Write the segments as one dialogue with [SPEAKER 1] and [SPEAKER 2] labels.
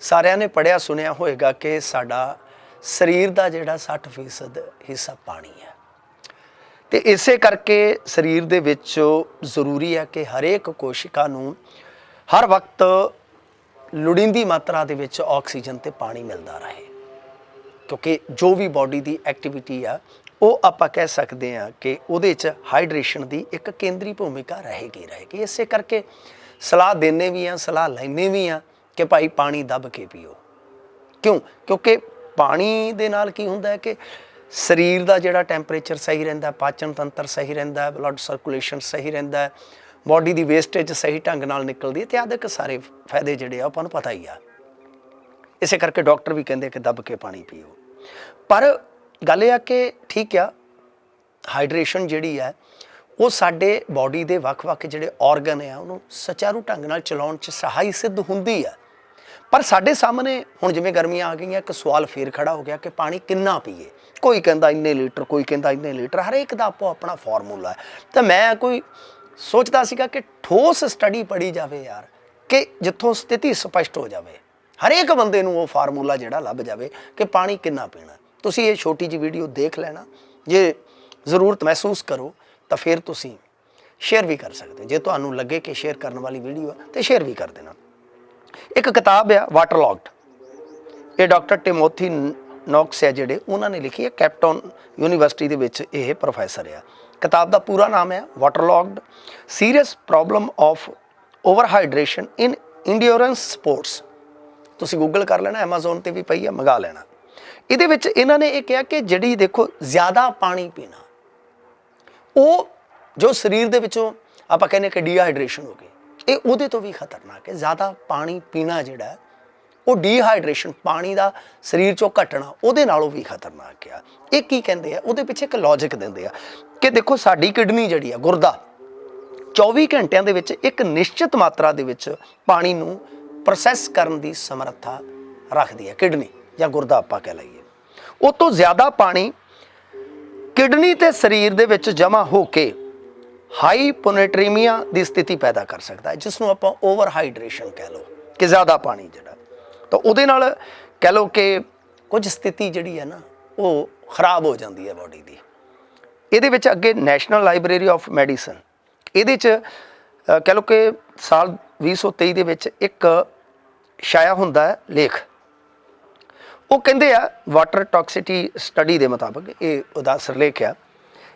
[SPEAKER 1] ਸਾਰਿਆਂ ਨੇ ਪੜਿਆ ਸੁਣਿਆ ਹੋਵੇਗਾ ਕਿ ਸਾਡਾ ਸਰੀਰ ਦਾ ਜਿਹੜਾ 60% ਹਿੱਸਾ ਪਾਣੀ ਹੈ। ਤੇ ਇਸੇ ਕਰਕੇ ਸਰੀਰ ਦੇ ਵਿੱਚ ਜ਼ਰੂਰੀ ਹੈ ਕਿ ਹਰੇਕ ਕੋਸ਼ਿਕਾ ਨੂੰ ਹਰ ਵਕਤ ਲੋੜੀਂਦੀ ਮਾਤਰਾ ਦੇ ਵਿੱਚ ਆਕਸੀਜਨ ਤੇ ਪਾਣੀ ਮਿਲਦਾ ਰਹੇ। ਕਿਉਂਕਿ ਜੋ ਵੀ ਬਾਡੀ ਦੀ ਐਕਟੀਵਿਟੀ ਆ, ਉਹ ਆਪਾਂ ਕਹਿ ਸਕਦੇ ਆ ਕਿ ਉਹਦੇ 'ਚ ਹਾਈਡਰੇਸ਼ਨ ਦੀ ਇੱਕ ਕੇਂਦਰੀ ਭੂਮਿਕਾ ਰਹੇਗੀ ਰਹੇਗੀ। ਇਸੇ ਕਰਕੇ ਸਲਾਹ ਦੇਣੇ ਵੀ ਆ ਸਲਾਹ ਲੈਣੇ ਵੀ ਆ ਕਿ ਭਾਈ ਪਾਣੀ ਦੱਬ ਕੇ ਪੀਓ। ਕਿਉਂ? ਕਿਉਂਕਿ ਪਾਣੀ ਦੇ ਨਾਲ ਕੀ ਹੁੰਦਾ ਹੈ ਕਿ ਸਰੀਰ ਦਾ ਜਿਹੜਾ ਟੈਂਪਰੇਚਰ ਸਹੀ ਰਹਿੰਦਾ ਪਾਚਨ ਤੰਤਰ ਸਹੀ ਰਹਿੰਦਾ ਹੈ ਬਲੱਡ ਸਰਕੂਲੇਸ਼ਨ ਸਹੀ ਰਹਿੰਦਾ ਹੈ ਬਾਡੀ ਦੀ ਵੇਸਟੇਜ ਸਹੀ ਢੰਗ ਨਾਲ ਨਿਕਲਦੀ ਹੈ ਤੇ ਆਦਿਕ ਸਾਰੇ ਫਾਇਦੇ ਜਿਹੜੇ ਆ ਆਪਾਂ ਨੂੰ ਪਤਾ ਹੀ ਆ। ਇਸੇ ਕਰਕੇ ਡਾਕਟਰ ਵੀ ਕਹਿੰਦੇ ਕਿ ਦੱਬ ਕੇ ਪਾਣੀ ਪੀਓ। ਪਰ ਗੱਲ ਇਹ ਆ ਕਿ ਠੀਕ ਆ ਹਾਈਡਰੇਸ਼ਨ ਜਿਹੜੀ ਹੈ, ਉਹ ਸਾਡੇ ਬਾਡੀ ਦੇ ਵੱਖ-ਵੱਖ ਜਿਹੜੇ ਆਰਗਨ ਆ, ਉਹਨੂੰ ਸੁਚਾਰੂ ਢੰਗ ਨਾਲ ਚਲਾਉਣ 'ਚ ਸਹਾਈ ਸਿੱਧ ਹੁੰਦੀ ਆ। ਪਰ ਸਾਡੇ ਸਾਹਮਣੇ ਹੁਣ ਜਿਵੇਂ ਗਰਮੀਆਂ ਆ ਗਈਆਂ, ਇੱਕ ਸਵਾਲ ਫੇਰ ਖੜਾ ਹੋ ਗਿਆ ਕਿ ਪਾਣੀ ਕਿੰਨਾ ਪੀਏ? ਕੋਈ ਕਹਿੰਦਾ ਇੰਨੇ ਲੀਟਰ, ਕੋਈ ਕਹਿੰਦਾ ਇੰਨੇ ਲੀਟਰ, ਹਰੇਕ ਦਾ ਆਪੋ ਆਪਣਾ ਫਾਰਮੂਲਾ ਹੈ। ਤਾਂ ਮੈਂ ਕੋਈ ਸੋਚਦਾ ਸੀਗਾ ਕਿ ਠੋਸ ਸਟੱਡੀ ਪੜੀ ਜਾਵੇ ਯਾਰ, ਕਿ ਜਿੱਥੋਂ ਸਥਿਤੀ ਸਪਸ਼ਟ ਹੋ ਜਾਵੇ। ਹਰੇਕ ਬੰਦੇ ਨੂੰ ਉਹ ਫਾਰਮੂਲਾ ਜਿਹੜਾ ਲੱਭ ਜਾਵੇ ਕਿ ਪਾਣੀ ਕਿੰਨਾ ਪੀਣਾ। ਤੁਸੀਂ ਇਹ ਛੋਟੀ ਜਿਹੀ ਵੀਡੀਓ ਦੇਖ ਲੈਣਾ। ਜੇ ਜ਼ਰੂਰਤ ਮਹਿਸੂਸ ਕਰੋ, ਤਾਂ ਫਿਰ ਤੁਸੀਂ ਸ਼ੇਅਰ ਵੀ ਕਰ ਸਕਦੇ ਜੇ ਤੁਹਾਨੂੰ ਲੱਗੇ ਕਿ ਸ਼ੇਅਰ ਕਰਨ ਵਾਲੀ ਵੀਡੀਓ ਹੈ ਤੇ ਸ਼ੇਅਰ ਵੀ ਕਰ ਦੇਣਾ। ਇੱਕ ਕਿਤਾਬ ਆ ਵਾਟਰਲੌਗਡ ਇਹ ਡਾਕਟਰ ਟਿਮੋਥੀ ਨੌਕਸ ਹੈ ਜਿਹੜੇ, ਉਹਨਾਂ ਨੇ ਲਿਖੀ ਹੈ ਕੈਪਟਨ ਯੂਨੀਵਰਸਿਟੀ ਦੇ ਵਿੱਚ ਇਹ ਪ੍ਰੋਫੈਸਰ ਆ। ਕਿਤਾਬ ਦਾ ਪੂਰਾ ਨਾਮ ਹੈ waterlogged serious problem of overhydration in endurance sports ਤੁਸੀਂ ਗੂਗਲ ਕਰ ਲੈਣਾ, Amazon ਤੇ ਵੀ ਪਈ ਹੈ ਮੰਗਾ ਲੈਣਾ। ਇਹਦੇ ਵਿੱਚ ਇਹਨਾਂ ਨੇ ਇਹ ਕਿਹਾ ਕਿ ਜਿਹੜੀ ਦੇਖੋ, ਜ਼ਿਆਦਾ ਪਾਣੀ ਪੀਣਾ, ਉਹ ਜੋ ਸਰੀਰ ਦੇ ਵਿੱਚੋਂ ਆਪਾਂ ਕਹਿੰਦੇ ਕਿ ਡੀਹਾਈਡਰੇਸ਼ਨ ਹੋ ਗਈ। ਇਹ ਉਹਦੇ ਤੋਂ ਵੀ ਖਤਰਨਾਕ ਹੈ। ਜ਼ਿਆਦਾ ਪਾਣੀ ਪੀਣਾ ਜਿਹੜਾ ਉਹ ਡੀਹਾਈਡਰੇਸ਼ਨ ਪਾਣੀ ਦਾ ਸਰੀਰ ਚੋਂ ਘਟਣਾ, ਉਹਦੇ ਨਾਲੋਂ ਵੀ ਖਤਰਨਾਕ ਆ ਇਹ ਕੀ ਕਹਿੰਦੇ ਆ? ਉਹਦੇ ਪਿੱਛੇ ਇੱਕ ਲੌਜੀਕ ਦਿੰਦੇ ਆ ਕਿ ਦੇਖੋ ਸਾਡੀ ਕਿਡਨੀ ਜਿਹੜੀ ਆ, ਗੁਰਦਾ 24 ਘੰਟਿਆਂ ਦੇ ਵਿੱਚ ਇੱਕ ਨਿਸ਼ਚਿਤ ਮਾਤਰਾ ਦੇ ਵਿੱਚ ਪਾਣੀ ਨੂੰ ਪ੍ਰੋਸੈਸ ਕਰਨ ਦੀ ਸਮਰੱਥਾ ਰੱਖਦੀ ਹੈ ਕਿਡਨੀ, ਜਾਂ ਗੁਰਦਾ ਆਪਾਂ ਕਹਿ ਲਈਏ। ਉਹ ਤੋਂ ਜ਼ਿਆਦਾ ਪਾਣੀ ਕਿਡਨੀ ਤੇ ਸਰੀਰ ਦੇ ਵਿੱਚ ਜਮ੍ਹਾਂ ਹੋ ਕੇ ਹਾਈਪੋਨੇਟਰੀਮੀਆ ਦੀ ਸਥਿਤੀ ਪੈਦਾ ਕਰ ਸਕਦਾ ਹੈ ਜਿਸ ਨੂੰ ਆਪਾਂ ਓਵਰ ਹਾਈਡਰੇਸ਼ਨ ਕਹਿ ਲਓ, ਕਿ ਜ਼ਿਆਦਾ ਪਾਣੀ ਜਿਹੜਾ। ਤਾਂ ਉਹਦੇ ਨਾਲ ਕਹਿ ਲਓ ਕਿ ਕੁਝ ਸਥਿਤੀ ਜਿਹੜੀ ਹੈ ਨਾ, ਉਹ ਖਰਾਬ ਹੋ ਜਾਂਦੀ ਹੈ ਬਾਡੀ ਦੀ। ਇਹਦੇ ਵਿੱਚ ਅੱਗੇ ਨੈਸ਼ਨਲ ਲਾਇਬ੍ਰੇਰੀ ਆਫ ਮੈਡੀਸਨ ਇਹਦੇ ਚ ਕਹਿ ਲਓ ਕਿ ਸਾਲ 2023 ਦੇ ਵਿੱਚ ਇੱਕ ਛਾਇਆ ਹੁੰਦਾ ਹੈ, ਲੇਖ। ਉਹ ਕਹਿੰਦੇ ਆ ਵਾਟਰ ਟੌਕਸਿਟੀ ਸਟੱਡੀ ਦੇ ਮੁਤਾਬਕ ਇਹ ਉਹਦਾ ਸਿਰਲੇਖ ਆ।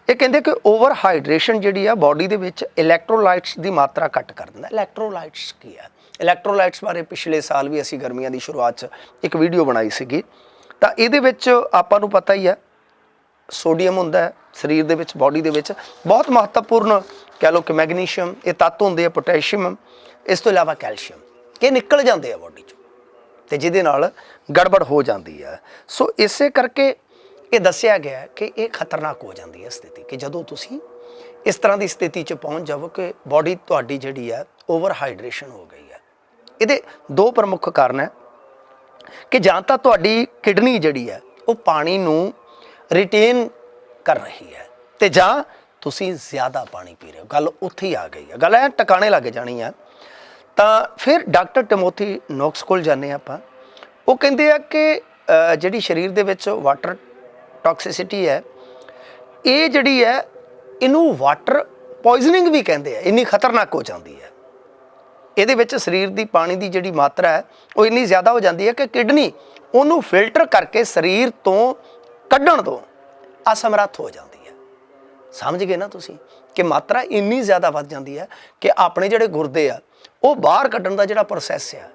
[SPEAKER 1] ਇਹ ਕਹਿੰਦੇ ਕਿ ਓਵਰ ਹਾਈਡਰੇਸ਼ਨ ਜਿਹੜੀ ਆ ਬਾਡੀ ਦੇ ਵਿੱਚ ਇਲੈਕਟ੍ਰੋਲਾਈਟਸ ਦੀ ਮਾਤਰਾ ਘੱਟ ਕਰ ਦਿੰਦਾ ਇਲੈਕਟ੍ਰੋਲਾਈਟਸ ਕੀ ਆ? ਇਲੈਕਟ੍ਰੋਲਾਈਟਸ ਬਾਰੇ ਪਿਛਲੇ ਸਾਲ ਵੀ ਅਸੀਂ ਗਰਮੀਆਂ ਦੀ ਸ਼ੁਰੂਆਤ 'ਚ ਇੱਕ ਵੀਡੀਓ ਬਣਾਈ ਸੀਗੀ। ਤਾਂ ਇਹਦੇ ਵਿੱਚ ਆਪਾਂ ਨੂੰ ਪਤਾ ਹੀ ਆ ਸੋਡੀਅਮ ਹੁੰਦਾ ਸਰੀਰ ਦੇ ਵਿੱਚ ਬਾਡੀ ਦੇ ਵਿੱਚ। ਬਹੁਤ ਮਹੱਤਵਪੂਰਨ ਕਹਿ ਲਓ ਕਿ ਮੈਗਨੀਸ਼ੀਅਮ, ਇਹ ਤੱਤ ਹੁੰਦੇ ਆ ਪੋਟਾਸ਼ੀਅਮ। ਇਸ ਤੋਂ ਇਲਾਵਾ ਕੈਲਸ਼ੀਅਮ, ਇਹ ਨਿਕਲ ਜਾਂਦੇ ਆ ਬਾਡੀ ਚੋਂ ਤੇ ਜਿਹਦੇ ਨਾਲ ਗੜਬੜ ਹੋ ਜਾਂਦੀ ਆ। ਸੋ ਇਸੇ ਕਰਕੇ ਇਹ ਦੱਸਿਆ ਗਿਆ ਕਿ ਇਹ ਖਤਰਨਾਕ ਹੋ ਜਾਂਦੀ ਹੈ ਸਥਿਤੀ, ਕਿ ਜਦੋਂ ਤੁਸੀਂ ਇਸ ਤਰ੍ਹਾਂ ਦੀ ਸਥਿਤੀ 'ਚ ਪਹੁੰਚ ਜਾਵੋ ਕਿ ਬਾਡੀ ਤੁਹਾਡੀ ਜਿਹੜੀ ਹੈ ਓਵਰ ਹਾਈਡਰੇਸ਼ਨ ਹੋ ਗਈ ਹੈ। ਇਹਦੇ ਦੋ ਪ੍ਰਮੁੱਖ ਕਾਰਨ ਹੈ ਕਿ ਜਾਂ ਤਾਂ ਤੁਹਾਡੀ ਕਿਡਨੀ ਜਿਹੜੀ ਹੈ, ਉਹ ਪਾਣੀ ਨੂੰ ਰਿਟੇਨ ਕਰ ਰਹੀ ਹੈ ਤੇ ਜਾਂ ਤੁਸੀਂ ਜ਼ਿਆਦਾ ਪਾਣੀ ਪੀ ਰਹੇ ਹੋ। ਗੱਲ ਉੱਥੇ ਹੀ ਆ ਗਈ ਹੈ। ਗੱਲ ਐ ਟਿਕਾਣੇ ਲੱਗ ਜਾਣੀ ਆ ਤਾਂ ਫਿਰ ਡਾਕਟਰ ਟਿਮੋਥੀ ਨੋਕਸ ਕੋਲ ਜਾਂਦੇ ਹਾਂ ਆਪਾਂ। ਉਹ ਕਹਿੰਦੇ ਆ ਕਿ ਜਿਹੜੀ ਸਰੀਰ ਦੇ ਵਿੱਚ ਵਾਟਰ ਟੌਕਸਿਸਿਟੀ ਹੈ। ਇਹ ਜਿਹੜੀ ਹੈ, ਇਹਨੂੰ ਵਾਟਰ ਪੋਇਜ਼ਨਿੰਗ ਵੀ ਕਹਿੰਦੇ ਆ। ਇੰਨੀ ਖਤਰਨਾਕ ਹੋ ਜਾਂਦੀ ਹੈ। ਇਹਦੇ ਵਿੱਚ ਸਰੀਰ ਦੀ ਪਾਣੀ ਦੀ ਜਿਹੜੀ ਮਾਤਰਾ ਹੈ, ਉਹ ਇੰਨੀ ਜ਼ਿਆਦਾ ਹੋ ਜਾਂਦੀ ਹੈ ਕਿ ਕਿਡਨੀ ਉਹਨੂੰ ਫਿਲਟਰ ਕਰਕੇ ਸਰੀਰ ਤੋਂ ਕੱਢਣ ਤੋਂ ਅਸਮਰੱਥ ਹੋ ਜਾਂਦੀ ਹੈ। ਸਮਝ ਗਏ ਨਾ ਤੁਸੀਂ ਕਿ ਮਾਤਰਾ ਇੰਨੀ ਜ਼ਿਆਦਾ ਵੱਧ ਜਾਂਦੀ ਹੈ ਕਿ ਆਪਣੇ ਜਿਹੜੇ ਗੁਰਦੇ ਆ, ਉਹ ਬਾਹਰ ਕੱਢਣ ਦਾ ਜਿਹੜਾ ਪ੍ਰੋਸੈਸ ਆ,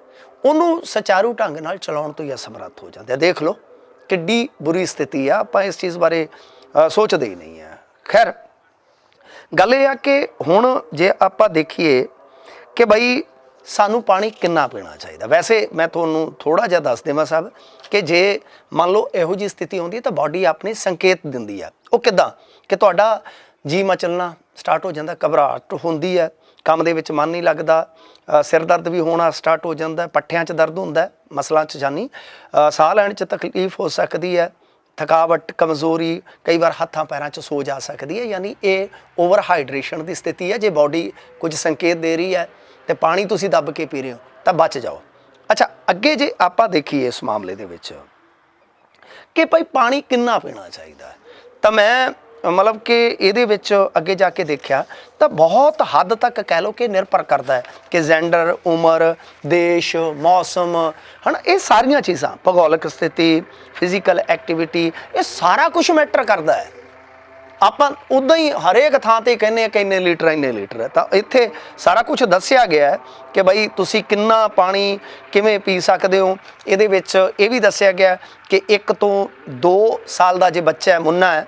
[SPEAKER 1] ਉਹਨੂੰ ਸੁਚਾਰੂ ਢੰਗ ਨਾਲ ਚਲਾਉਣ ਤੋਂ ਹੀ ਅਸਮਰੱਥ ਹੋ ਜਾਂਦੇ ਆ। ਦੇਖ ਲਓ। ਕਿੱਡੀ ਬੁਰੀ ਸਥਿਤੀ ਆ, ਆਪਾਂ ਇਸ ਚੀਜ਼ ਬਾਰੇ ਸੋਚਦੇ ਹੀ ਨਹੀਂ ਆ। ਖੈਰ, ਗੱਲ ਇਹ ਆ ਕਿ ਹੁਣ ਜੇ ਆਪਾਂ ਦੇਖੀਏ ਕਿ ਬਈ ਸਾਨੂੰ ਪਾਣੀ ਕਿੰਨਾ ਪੀਣਾ ਚਾਹੀਦਾ। ਵੈਸੇ ਮੈਂ ਤੁਹਾਨੂੰ ਥੋੜਾ ਜਿਹਾ ਦੱਸ ਦੇਵਾਂ ਸਾਹਿਬ ਕਿ ਜੇ ਮੰਨ ਲਓ ਇਹੋ ਜੀ ਸਥਿਤੀ ਆਉਂਦੀ ਹੈ ਤਾਂ ਬਾਡੀ ਆਪਣੀ ਸੰਕੇਤ ਦਿੰਦੀ ਆ। ਉਹ ਕਿਦਾਂ? ਕਿ ਤੁਹਾਡਾ ਜੀ ਮਚਲਣਾ ਸਟਾਰਟ ਹੋ ਜਾਂਦਾ, ਘਬਰਾਹਟ ਹੁੰਦੀ ਹੈ ਕੰਮ ਦੇ ਵਿੱਚ ਮਨ ਨਹੀਂ ਲੱਗਦਾ ਸਿਰ ਦਰਦ ਵੀ ਹੋਣਾ ਸਟਾਰਟ ਹੋ ਜਾਂਦਾ, ਪੱਠਿਆਂ 'ਚ ਦਰਦ ਹੁੰਦਾ, ਮਸਲਾਂ 'ਚ ਜਾਨੀ ਸਾਹ ਲੈਣ 'ਚ ਤਕਲੀਫ ਹੋ ਸਕਦੀ ਹੈ, ਥਕਾਵਟ, ਕਮਜ਼ੋਰੀ, ਕਈ ਵਾਰ ਹੱਥਾਂ ਪੈਰਾਂ 'ਚ ਸੋ ਜਾ ਸਕਦੀ ਹੈ, ਯਾਨੀ ਇਹ ਓਵਰ ਹਾਈਡਰੇਸ਼ਨ ਦੀ ਸਥਿਤੀ ਹੈ, ਜੇ ਬਾਡੀ ਕੁਝ ਸੰਕੇਤ ਦੇ ਰਹੀ ਹੈ ਤੇ ਪਾਣੀ ਤੁਸੀਂ ਦੱਬ ਕੇ ਪੀ ਰਹੇ ਹੋ, ਤਾਂ ਬਚ ਜਾਓ। ਅੱਛਾ, ਅੱਗੇ ਜੇ ਆਪਾਂ ਦੇਖੀਏ ਇਸ ਮਾਮਲੇ ਦੇ ਵਿੱਚ ਕਿ ਭਾਈ ਪਾਣੀ ਕਿੰਨਾ ਪੀਣਾ ਚਾਹੀਦਾ ਤਾਂ ਮੈਂ ਮਤਲਬ ਕਿ ਇਹਦੇ ਵਿੱਚ ਅੱਗੇ ਜਾ ਕੇ ਦੇਖਿਆ ਤਾਂ ਬਹੁਤ ਹੱਦ ਤੱਕ ਕਹਿ ਲਓ ਕਿ ਨਿਰਭਰ ਕਰਦਾ ਹੈ ਕਿ ਜੈਂਡਰ ਉਮਰ, ਦੇਸ਼, ਮੌਸਮ, ਹਨਾ, ਇਹ ਸਾਰੀਆਂ ਚੀਜ਼ਾਂ, ਭੂਗੋਲਿਕ ਸਥਿਤੀ ਫਿਜ਼ੀਕਲ ਐਕਟੀਵਿਟੀ ਇਹ ਸਾਰਾ ਕੁਝ ਮੈਟਰ ਕਰਦਾ ਹੈ। ਆਪਾਂ ਉਦਾਂ ਹੀ ਹਰੇਕ ਥਾਂ ਤੇ ਕਹਿੰਦੇ ਆ ਕਿ ਇੰਨੇ ਲੀਟਰ ਇੰਨੇ ਲੀਟਰ ਹੈ। ਤਾਂ ਇੱਥੇ ਸਾਰਾ ਕੁਝ ਦੱਸਿਆ ਗਿਆ ਹੈ ਕਿ ਭਾਈ ਤੁਸੀਂ ਕਿੰਨਾ ਪਾਣੀ ਕਿਵੇਂ ਪੀ ਸਕਦੇ ਹੋ। ਇਹਦੇ ਵਿੱਚ ਇਹ ਵੀ ਦੱਸਿਆ ਗਿਆ ਕਿ 1 ਤੋਂ 2 ਸਾਲ ਦਾ ਜੇ ਬੱਚਾ ਹੈ, ਮੁੰਨਾ ਹੈ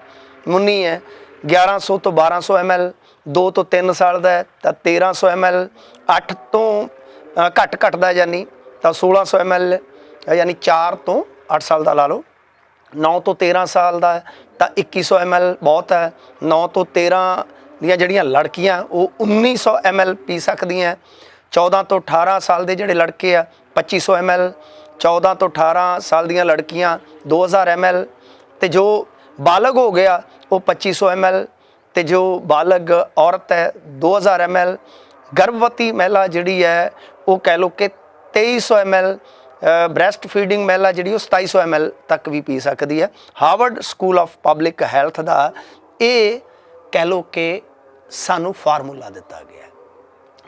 [SPEAKER 1] ਮੁੰਨੀ ਹੈ। 1100 ਤੋਂ 1200 ml 2 ਤੋਂ 3 ਸਾਲ ਦਾ ਹੈ, ਤਾਂ 1300 ml 8 ਤੋਂ ਘੱਟ ਘਟਦਾ ਯਾਨੀ, ਤਾਂ 1600 ml ਯਾਨੀ 4 ਤੋਂ 8 ਸਾਲ ਦਾ ਲਾ ਲਓ। 9 ਤੋਂ 13 ਸਾਲ ਦਾ ਹੈ, ਤਾਂ 2100 ml ਬਹੁਤ ਹੈ। 9 ਤੋਂ 13 ਦੀਆਂ ਜਿਹੜੀਆਂ ਲੜਕੀਆਂ, ਉਹ 1900 ml ਪੀ ਸਕਦੀਆਂ 14 ਤੋਂ 18 ਸਾਲ ਦੇ ਜਿਹੜੇ ਲੜਕੇ ਆ 2500 ml 14 ਤੋਂ 18 ਸਾਲ ਦੀਆਂ ਲੜਕੀਆਂ 2000 ml ਤੇ ਜੋ ਬਾਲਗ ਹੋ ਗਿਆ ਉਹ 2500 ml ਤੇ ਜੋ ਬਾਲਗ ਔਰਤ ਹੈ 2000 ml ਗਰਭਵਤੀ ਮਹਿਲਾ ਜਿਹੜੀ ਹੈ, ਉਹ ਕਹਿ ਲਓ ਕਿ 2300 ml ਬ੍ਰੈਸਟ ਫੀਡਿੰਗ ਮਹਿਲਾ ਜਿਹੜੀ, ਉਹ 2700 ml ਤੱਕ ਵੀ ਪੀ ਸਕਦੀ ਹੈ। Harvard School of Public Health ਦਾ ਇਹ ਕਹਿ ਲਓ ਕਿ ਸਾਨੂੰ ਫਾਰਮੂਲਾ ਦਿੱਤਾ ਗਿਆ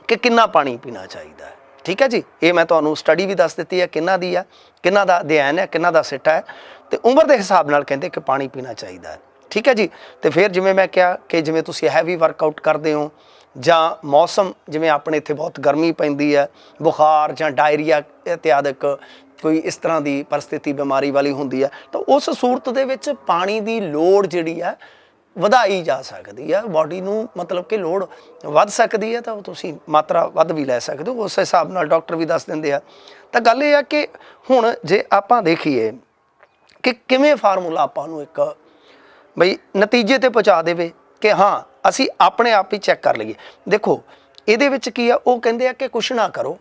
[SPEAKER 1] ਕਿ ਕਿੰਨਾ ਪਾਣੀ ਪੀਣਾ ਚਾਹੀਦਾ ਹੈ। ਠੀਕ ਹੈ ਜੀ? ਇਹ ਮੈਂ ਤੁਹਾਨੂੰ ਸਟੱਡੀ ਵੀ ਦੱਸ ਦਿੱਤੀ ਹੈ ਕਿੰਨਾ ਦੀ ਆ ਕਿੰਨਾ ਦਾ ਅਧਿਐਨ ਹੈ, ਕਿੰਨਾ ਦਾ ਸਿੱਟਾ ਹੈ। ਤੇ ਉਮਰ ਦੇ ਹਿਸਾਬ ਨਾਲ ਕਹਿੰਦੇ ਕਿ ਪਾਣੀ ਪੀਣਾ ਚਾਹੀਦਾ ਹੈ। ਠੀਕ ਹੈ ਜੀ? ਤੇ ਫਿਰ ਜਿਵੇਂ ਮੈਂ ਕਿਹਾ ਕਿ ਜਿਵੇਂ ਤੁਸੀਂ ਹੈਵੀ ਵਰਕਆਊਟ ਕਰਦੇ ਹੋ ਜਾਂ ਮੌਸਮ, ਜਿਵੇਂ ਆਪਣੇ ਇੱਥੇ ਬਹੁਤ ਗਰਮੀ ਪੈਂਦੀ ਹੈ, ਬੁਖਾਰ ਜਾਂ ਡਾਇਰੀਆ ਇਤਿਆਦਿਕ ਕੋਈ ਇਸ ਤਰ੍ਹਾਂ ਦੀ ਪਰਿਸਥਿਤੀ, ਬਿਮਾਰੀ ਵਾਲੀ ਹੁੰਦੀ ਹੈ, ਤਾਂ ਉਸ ਸੂਰਤ ਦੇ ਵਿੱਚ ਪਾਣੀ ਦੀ ਲੋੜ ਜਿਹੜੀ ਹੈ ਵਧਾਈ ਜਾ ਸਕਦੀ ਹੈ। ਬਾਡੀ ਨੂੰ ਮਤਲਬ ਕਿ ਲੋੜ ਵੱਧ ਸਕਦੀ ਹੈ, ਤਾਂ ਉਹ ਤੁਸੀਂ ਮਾਤਰਾ ਵੱਧ ਵੀ ਲੈ ਸਕਦੇ ਹੋ। ਉਸ ਹਿਸਾਬ ਨਾਲ ਡਾਕਟਰ ਵੀ ਦੱਸ ਦਿੰਦੇ ਆ। ਤਾਂ ਗੱਲ ਇਹ ਆ ਕਿ ਹੁਣ ਜੇ ਆਪਾਂ ਦੇਖੀਏ ਕਿ ਕਿਵੇਂ ਫਾਰਮੂਲਾ ਆਪਾਂ ਨੂੰ ਇੱਕ ਬਈ ਨਤੀਜੇ ਤੇ ਪਹੁੰਚਾ ਦੇਵੇ ਕਿ ਹਾਂ, ਅਸੀਂ ਆਪਣੇ ਆਪ ਹੀ ਚੈੱਕ ਕਰ ਲਈਏ। ਦੇਖੋ, ਇਹਦੇ ਵਿੱਚ ਕੀ ਆ, ਉਹ ਕਹਿੰਦੇ ਆ ਕਿ ਕੁਛ ਨਾ ਕਰੋ।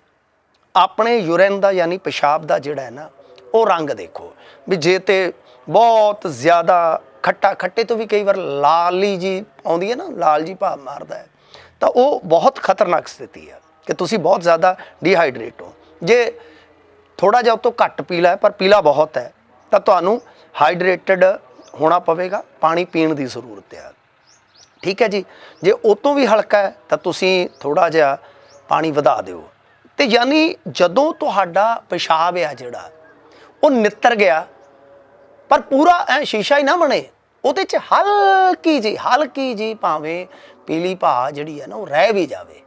[SPEAKER 1] ਆਪਣੇ ਯੂਰਿਨ ਦਾ ਯਾਨੀ ਪਿਸ਼ਾਬ ਦਾ ਜਿਹੜਾ ਹੈ ਨਾ, ਉਹ ਰੰਗ ਦੇਖੋ। ਵੀ ਜੇ ਤੇ ਬਹੁਤ ਜ਼ਿਆਦਾ ਖੱਟਾ, ਖੱਟੇ ਤੋਂ ਵੀ ਕਈ ਵਾਰ ਲਾਲੀ ਜੀ ਆਉਂਦੀ ਹੈ ਨਾ, ਲਾਲ ਜੀ ਭਾਵ ਮਾਰਦਾ ਹੈ, ਤਾਂ ਉਹ ਬਹੁਤ ਖਤਰਨਾਕ ਸਥਿਤੀ ਹੈ ਕਿ ਤੁਸੀਂ ਬਹੁਤ ਜ਼ਿਆਦਾ ਡੀਹਾਈਡਰੇਟ ਹੋ। ਜੇ ਥੋੜਾ ਜਿਹਾ ਉਹ ਤੋਂ ਘੱਟ ਪੀਲਾ ਹੈ, ਪਰ ਪੀਲਾ ਬਹੁਤ ਹੈ, ਤਾਂ ਤੁਹਾਨੂੰ ਹਾਈਡਰੇਟਡ ਹੋਣਾ ਪਵੇਗਾ, ਪਾਣੀ ਪੀਣ ਦੀ ਜ਼ਰੂਰਤ ਹੈ। ਠੀਕ ਹੈ ਜੀ? ਜੇ ਉਹ ਤੋਂ ਵੀ ਹਲਕਾ ਹੈ, ਤਾਂ ਤੁਸੀਂ ਥੋੜਾ ਜਿਹਾ ਪਾਣੀ ਵਧਾ ਦਿਓ। ਤੇ ਯਾਨੀ ਜਦੋਂ ਤੁਹਾਡਾ ਪਿਸ਼ਾਬ ਆ ਜਿਹੜਾ, ਉਹ ਨਿੱਤਰ ਗਿਆ, ਪਰ ਪੂਰਾ ਐ ਸ਼ੀਸ਼ਾ ਹੀ ਨਾ ਬਣੇ, ਉਹਦੇ ਚ ਹਲਕੀ ਜੀ ਹਲਕੀ ਜੀ ਭਾਵੇਂ ਪੀਲੀ ਭਾ ਜਿਹੜੀ ਹੈ ਨਾ, ਉਹ ਰਹਿ ਵੀ ਜਾਵੇ।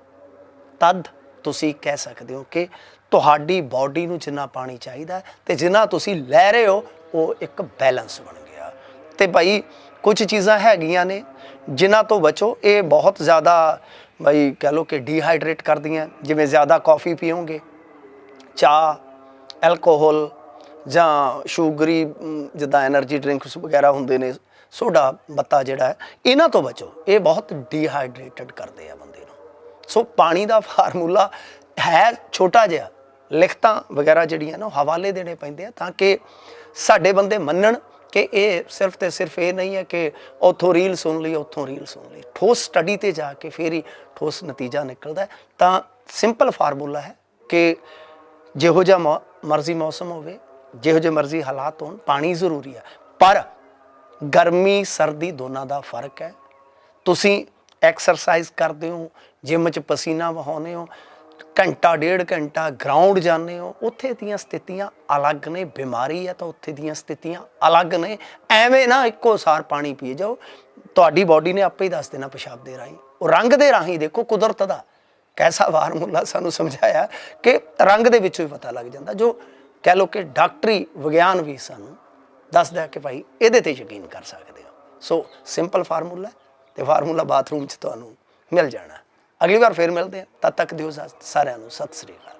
[SPEAKER 1] ਤਦ ਤੁਸੀਂ ਕਹਿ ਸਕਦੇ ਹੋ ਕਿ ਤੁਹਾਡੀ ਬਾਡੀ ਨੂੰ ਜਿੰਨਾ ਪਾਣੀ ਚਾਹੀਦਾ ਹੈ ਤੇ ਜਿੰਨਾ ਤੁਸੀਂ ਲੈ ਰਹੇ ਹੋ, ਉਹ ਇੱਕ ਬੈਲੈਂਸ ਬਣੇ। ਤੇ ਭਾਈ ਕੁਝ ਚੀਜ਼ਾਂ ਹੈਗੀਆਂ ਨੇ, ਜਿਨ੍ਹਾਂ ਤੋਂ ਬਚੋ, ਇਹ ਬਹੁਤ ਜ਼ਿਆਦਾ ਭਾਈ ਕਹ ਲੋ ਕਿ ਡੀਹਾਈਡਰੇਟ ਕਰਦੀਆਂ, ਜਿਵੇਂ ਜ਼ਿਆਦਾ ਕਾਫੀ ਪੀਓਗੇ, ਚਾਹ ਐਲਕੋਹਲ ਜਾਂ ਸ਼ੂਗਰੀ ਜਿੱਦਾਂ એનર્ਜੀ ਡਰਿੰਕਸ ਵਗੈਰਾ ਹੁੰਦੇ ਨੇ, ਸੋਡਾ ਬੱਤਾ ਜਿਹੜਾ ਹੈ, ਇਹਨਾਂ ਤੋਂ ਬਚੋ, ਇਹ ਬਹੁਤ ਡੀਹਾਈਡਰੇਟਡ ਕਰਦੇ ਆ ਬੰਦੇ ਨੂੰ। ਸੋ ਪਾਣੀ ਦਾ ਫਾਰਮੂਲਾ ਹੈ ਛੋਟਾ ਜਿਹਾ, ਲਿਖਤਾਂ ਵਗੈਰਾ ਜਿਹੜੀਆਂ ਨੇ, ਉਹ ਹਵਾਲੇ ਦੇਣੇ ਪੈਂਦੇ ਆ ਤਾਂ ਕਿ ਸਾਡੇ ਬੰਦੇ ਮੰਨਣ ਕਿ ਇਹ ਸਿਰਫ ਤੇ ਸਿਰਫ ਇਹ ਨਹੀਂ ਹੈ ਕਿ ਉੱਥੋਂ ਰੀਲ ਸੁਣ ਲਈ, ਉੱਥੋਂ ਰੀਲ ਸੁਣ ਲਈ। ਠੋਸ ਸਟੱਡੀ ਤੇ ਜਾ ਕੇ ਫੇਰ ਹੀ ਠੋਸ ਨਤੀਜਾ ਨਿਕਲਦਾ ਤਾਂ ਸਿੰਪਲ ਫਾਰਮੂਲਾ ਹੈ ਕਿ ਜਿਹੋ ਜਿਹਾ ਮੌ- ਮਰਜ਼ੀ ਮੌਸਮ ਹੋਵੇ, ਜਿਹੋ ਜਿਹੇ ਮਰਜ਼ੀ ਹਾਲਾਤ ਹੋਣ, ਪਾਣੀ ਜ਼ਰੂਰੀ ਹੈ। ਪਰ ਗਰਮੀ, ਸਰਦੀ ਦੋਨਾਂ ਦਾ ਫ਼ਰਕ ਹੈ। ਤੁਸੀਂ ਐਕਸਰਸਾਈਜ਼ ਕਰਦੇ ਹੋ ਜਿਮ 'ਚ ਪਸੀਨਾ ਵਹਾਉਂਦੇ ਹੋ ਘੰਟਾ, ਡੇਢ ਘੰਟਾ ਗਰਾਊਂਡ ਜਾਂਦੇ ਹੋ, ਉੱਥੇ ਦੀਆਂ ਸਥਿਤੀਆਂ ਅਲੱਗ ਨੇ, ਬਿਮਾਰੀ ਹੈ ਤਾਂ ਉੱਥੇ ਦੀਆਂ ਸਥਿਤੀਆਂ ਅਲੱਗ ਨੇ, ਐਵੇਂ ਨਾ ਇੱਕੋ ਸਾਰ ਪਾਣੀ ਪੀ ਜਾਓ। ਤੁਹਾਡੀ ਬਾਡੀ ਨੇ ਆਪੇ ਹੀ ਦੱਸ ਦੇਣਾ ਪਿਸ਼ਾਬ ਦੇ ਰਾਹੀਂ। ਉਹ ਰੰਗ ਦੇ ਰਾਹੀਂ ਦੇਖੋ ਕੁਦਰਤ ਦਾ। ਕੈਸਾ ਫਾਰਮੂਲਾ ਸਾਨੂੰ ਸਮਝਾਇਆ ਕਿ ਰੰਗ ਦੇ ਵਿੱਚੋਂ ਹੀ ਪਤਾ ਲੱਗ ਜਾਂਦਾ। ਜੋ ਕਹਿ ਲਓ ਕਿ ਡਾਕਟਰੀ ਵਿਗਿਆਨ ਵੀ ਸਾਨੂੰ ਦੱਸਦਾ ਕਿ ਭਾਈ ਇਹਦੇ ਤੇ ਯਕੀਨ ਕਰ ਸਕਦੇ ਹੋ। ਸੋ ਸਿੰਪਲ ਫਾਰਮੂਲਾ ਤੇ ਫਾਰਮੂਲਾ ਬਾਥਰੂਮ 'ਚ ਤੁਹਾਨੂੰ ਮਿਲ ਜਾਣਾ। ਅਗਲੀ ਵਾਰ ਫੇਰ ਮਿਲਦੇ ਹਾਂ। ਤਦ ਤੱਕ ਦਿਓ ਇਜਾਜ਼ਤ ਸਾਰਿਆਂ ਨੂੰ। ਸਤਿ ਸ੍ਰੀ ਅਕਾਲ।